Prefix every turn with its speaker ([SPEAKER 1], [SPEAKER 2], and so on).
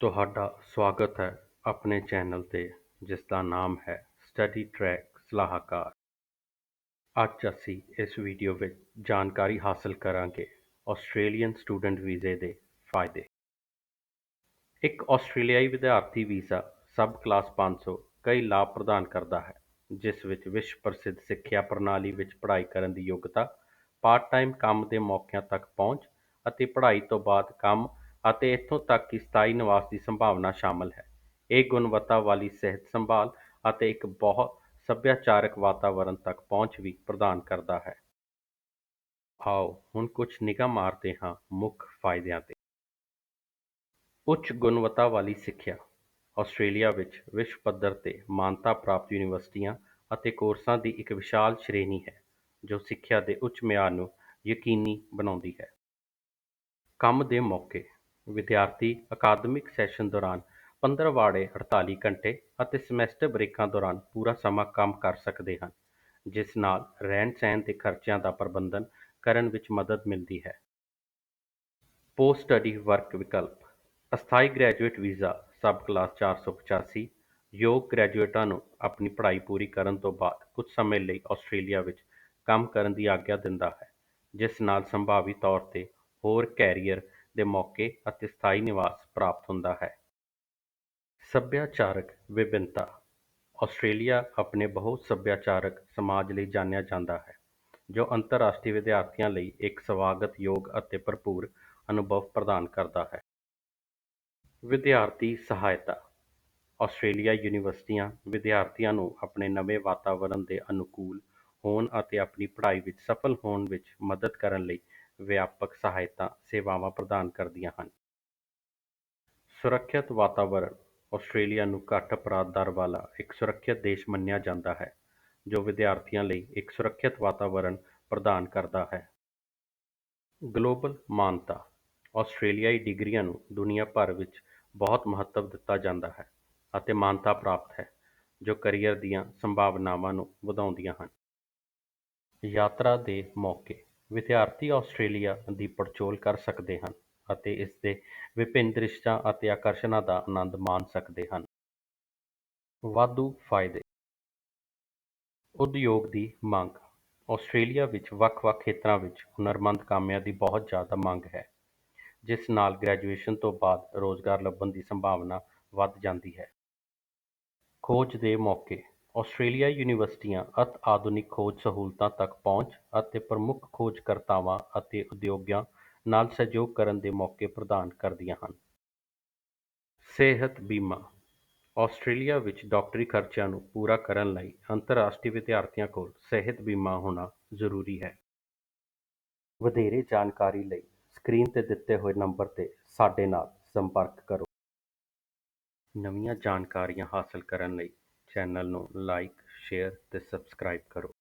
[SPEAKER 1] ਤੁਹਾਡਾ ਸਵਾਗਤ ਹੈ ਆਪਣੇ ਚੈਨਲ ਤੇ ਜਿਸ ਦਾ ਨਾਮ ਹੈ ਸਟੱਡੀ ਟਰੈਕ ਸਲਾਹਕਾਰ ਅੱਜ ਅਸੀਂ ਇਸ ਵੀਡੀਓ ਵਿੱਚ ਜਾਣਕਾਰੀ ਹਾਸਲ ਕਰਾਂਗੇ ਆਸਟ੍ਰੇਲੀਅਨ ਸਟੂਡੈਂਟ ਵੀਜ਼ੇ ਦੇ ਫਾਇਦੇ। ਇੱਕ ਆਸਟ੍ਰੇਲੀਆਈ ਵਿਦਿਆਰਥੀ ਵੀਜ਼ਾ ਸਬ ਕਲਾਸ 500 ਕਈ ਲਾਭ ਪ੍ਰਦਾਨ ਕਰਦਾ ਹੈ, ਜਿਸ ਵਿੱਚ ਵਿਸ਼ਵ ਪ੍ਰਸਿੱਧ ਸਿੱਖਿਆ ਪ੍ਰਣਾਲੀ ਵਿੱਚ ਪੜ੍ਹਾਈ ਕਰਨ ਦੀ ਯੋਗਤਾ ਪਾਰਟ ਟਾਈਮ ਕੰਮ ਦੇ ਮੌਕਿਆਂ ਤੱਕ ਪਹੁੰਚ ਅਤੇ ਪੜ੍ਹਾਈ ਤੋਂ ਬਾਅਦ ਕੰਮ ਅਤੇ ਇੱਥੋਂ ਤੱਕ ਕਿ ਸਥਾਈ ਨਿਵਾਸ ਦੀ ਸੰਭਾਵਨਾ ਸ਼ਾਮਲ ਹੈ। ਇਹ ਗੁਣਵੱਤਾ ਵਾਲੀ ਸਿਹਤ ਸੰਭਾਲ ਅਤੇ ਇੱਕ ਬਹੁ ਸੱਭਿਆਚਾਰਕ ਵਾਤਾਵਰਨ ਤੱਕ ਪਹੁੰਚ ਵੀ ਪ੍ਰਦਾਨ ਕਰਦਾ ਹੈ। ਆਓ ਹੁਣ ਕੁਝ ਨਿਗਾਹ ਮਾਰਦੇ ਹਾਂ ਮੁੱਖ ਫਾਇਦਿਆਂ ਤੇ। ਉੱਚ ਗੁਣਵੱਤਾ ਵਾਲੀ ਸਿੱਖਿਆ। ਆਸਟ੍ਰੇਲੀਆ ਵਿੱਚ ਵਿਸ਼ਵ ਪੱਧਰ ਤੇ ਮਾਨਤਾ ਪ੍ਰਾਪਤ ਯੂਨੀਵਰਸਿਟੀਆਂ ਅਤੇ ਕੋਰਸਾਂ ਦੀ ਇੱਕ ਵਿਸ਼ਾਲ ਸ਼੍ਰੇਣੀ ਹੈ, ਜੋ ਸਿੱਖਿਆ ਦੇ ਉੱਚ ਮਿਆਰ ਨੂੰ ਯਕੀਨੀ ਬਣਾਉਂਦੀ ਹੈ। ਕੰਮ ਦੇ ਮੌਕੇ। ਵਿਦਿਆਰਥੀ ਅਕਾਦਮਿਕ ਸੈਸ਼ਨ ਦੌਰਾਨ ਪੰਦਰਵਾੜੇ 48 ਘੰਟੇ ਅਤੇ ਸਮੈਸਟਰ ਬ੍ਰੇਕਾਂ ਦੌਰਾਨ ਪੂਰਾ ਸਮਾਂ ਕੰਮ ਕਰ ਸਕਦੇ ਹਨ, ਜਿਸ ਨਾਲ ਰਹਿਣ ਸਹਿਣ ਦੇ ਖਰਚਿਆਂ ਦਾ ਪ੍ਰਬੰਧਨ ਕਰਨ ਵਿੱਚ ਮਦਦ ਮਿਲਦੀ ਹੈ। ਪੋਸਟ ਸਟੱਡੀ ਵਰਕ ਵਿਕਲਪ, ਅਸਥਾਈ ਗ੍ਰੈਜੂਏਟ ਵੀਜ਼ਾ, ਸਬ ਕਲਾਸ 485 ਯੋਗ ਗ੍ਰੈਜੂਏਟਾਂ ਨੂੰ ਆਪਣੀ ਪੜ੍ਹਾਈ ਪੂਰੀ ਕਰਨ ਤੋਂ ਬਾਅਦ ਕੁਝ ਸਮੇਂ ਲਈ ਆਸਟ੍ਰੇਲੀਆ ਵਿੱਚ ਕੰਮ ਕਰਨ ਦੀ ਆਗਿਆ ਦਿੰਦਾ ਹੈ, ਜਿਸ ਨਾਲ ਸੰਭਾਵੀ ਤੌਰ ਤੇ ਹੋਰ ਕੈਰੀਅਰ ਦੇ ਮੌਕੇ ਅਤੇ ਸਥਾਈ ਨਿਵਾਸ ਪ੍ਰਾਪਤ ਹੁੰਦਾ ਹੈ। ਸੱਭਿਆਚਾਰਕ ਵਿਭਿੰਨਤਾ। ਆਸਟ੍ਰੇਲੀਆ ਆਪਣੇ ਬਹੁਤ ਸੱਭਿਆਚਾਰਕ ਸਮਾਜ ਲਈ ਜਾਣਿਆ ਜਾਂਦਾ ਹੈ, ਜੋ ਅੰਤਰਰਾਸ਼ਟਰੀ ਵਿਦਿਆਰਥੀਆਂ ਲਈ ਇੱਕ ਸਵਾਗਤਯੋਗ ਅਤੇ ਭਰਪੂਰ ਅਨੁਭਵ ਪ੍ਰਦਾਨ ਕਰਦਾ ਹੈ। ਵਿਦਿਆਰਥੀ ਸਹਾਇਤਾ। ਆਸਟ੍ਰੇਲੀਆ ਯੂਨੀਵਰਸਿਟੀਆਂ ਵਿਦਿਆਰਥੀਆਂ ਨੂੰ ਆਪਣੇ ਨਵੇਂ ਵਾਤਾਵਰਣ ਦੇ ਅਨੁਕੂਲ ਹੋਣ ਅਤੇ ਆਪਣੀ ਪੜ੍ਹਾਈ ਵਿੱਚ ਸਫਲ ਹੋਣ ਵਿੱਚ ਮਦਦ ਕਰਨ ਲਈ ਵਿਆਪਕ ਸਹਾਇਤਾ ਸੇਵਾਵਾਂ ਪ੍ਰਦਾਨ ਕਰਦੀਆਂ ਹਨ। ਸੁਰੱਖਿਅਤ ਵਾਤਾਵਰਣ ਆਸਟ੍ਰੇਲੀਆ ਨੂੰ ਘੱਟ ਅਪਰਾਧ ਦਰ ਵਾਲਾ ਇੱਕ ਸੁਰੱਖਿਅਤ ਦੇਸ਼ ਮੰਨਿਆ ਜਾਂਦਾ ਹੈ, ਜੋ ਵਿਦਿਆਰਥੀਆਂ ਲਈ ਇੱਕ ਸੁਰੱਖਿਅਤ ਵਾਤਾਵਰਣ ਪ੍ਰਦਾਨ ਕਰਦਾ ਹੈ। ਗਲੋਬਲ ਮਾਨਤਾ ਆਸਟ੍ਰੇਲੀਆਈ ਡਿਗਰੀਆਂ ਨੂੰ ਦੁਨੀਆ ਭਰ ਵਿੱਚ ਬਹੁਤ ਮਹੱਤਵ ਦਿੱਤਾ ਜਾਂਦਾ ਹੈ ਅਤੇ ਮਾਨਤਾ ਪ੍ਰਾਪਤ ਹੈ, ਜੋ ਕਰੀਅਰ ਦੀਆਂ ਸੰਭਾਵਨਾਵਾਂ ਨੂੰ ਵਧਾਉਂਦੀਆਂ ਹਨ। ਯਾਤਰਾ ਦੇ ਮੌਕੇ ਵਿਦਿਆਰਥੀ ਆਸਟ੍ਰੇਲੀਆ ਦੀ ਪੜਚੋਲ ਕਰ ਸਕਦੇ ਹਨ ਅਤੇ ਇਸਦੇ ਵਿਭਿੰਨ ਦ੍ਰਿਸ਼ਾਂ ਅਤੇ ਆਕਰਸ਼ਣਾਂ ਦਾ ਆਨੰਦ ਮਾਣ ਸਕਦੇ ਹਨ। ਵਾਧੂ ਫਾਇਦੇ। ਉਦਯੋਗ ਦੀ ਮੰਗ। ਆਸਟ੍ਰੇਲੀਆ ਵਿੱਚ ਵੱਖ-ਵੱਖ ਖੇਤਰਾਂ ਵਿੱਚ ਹੁਨਰਮੰਦ ਕਾਮਿਆਂ ਦੀ ਬਹੁਤ ਜ਼ਿਆਦਾ ਮੰਗ ਹੈ, ਜਿਸ ਨਾਲ ਗ੍ਰੈਜੂਏਸ਼ਨ ਤੋਂ ਬਾਅਦ ਰੋਜ਼ਗਾਰ ਲੱਭਣ ਦੀ ਸੰਭਾਵਨਾ ਵੱਧ ਜਾਂਦੀ ਹੈ। ਖੋਜ ਦੇ ਮੌਕੇ। ਆਸਟ੍ਰੇਲੀਆ ਯੂਨੀਵਰਸਿਟੀਆਂ ਅਤਿ ਆਧੁਨਿਕ ਖੋਜ ਸਹੂਲਤਾਂ ਤੱਕ ਪਹੁੰਚ ਅਤੇ ਪ੍ਰਮੁੱਖ ਖੋਜਕਰਤਾਵਾਂ ਅਤੇ ਉਦਯੋਗਾਂ ਨਾਲ ਸਹਿਯੋਗ ਕਰਨ ਦੇ ਮੌਕੇ ਪ੍ਰਦਾਨ ਕਰਦੀਆਂ ਹਨ। ਸਿਹਤ ਬੀਮਾ ਆਸਟ੍ਰੇਲੀਆ ਵਿੱਚ ਡਾਕਟਰੀ ਖਰਚਿਆਂ ਨੂੰ ਪੂਰਾ ਕਰਨ ਲਈ ਅੰਤਰਰਾਸ਼ਟਰੀ ਵਿਦਿਆਰਥੀਆਂ ਕੋਲ ਸਿਹਤ ਬੀਮਾ ਹੋਣਾ ਜ਼ਰੂਰੀ ਹੈ। ਵਧੇਰੇ ਜਾਣਕਾਰੀ ਲਈ ਸਕਰੀਨ ਤੇ ਦਿੱਤੇ ਹੋਏ ਨੰਬਰ ਤੇ ਸਾਡੇ ਨਾਲ ਸੰਪਰਕ ਕਰੋ। ਨਵੀਆਂ ਜਾਣਕਾਰੀਆਂ ਹਾਸਲ ਕਰਨ ਲਈ ਚੈਨਲ ਨੂੰ ਲਾਈਕ ਸ਼ੇਅਰ ਤੇ ਸਬਸਕ੍ਰਾਈਬ ਕਰੋ।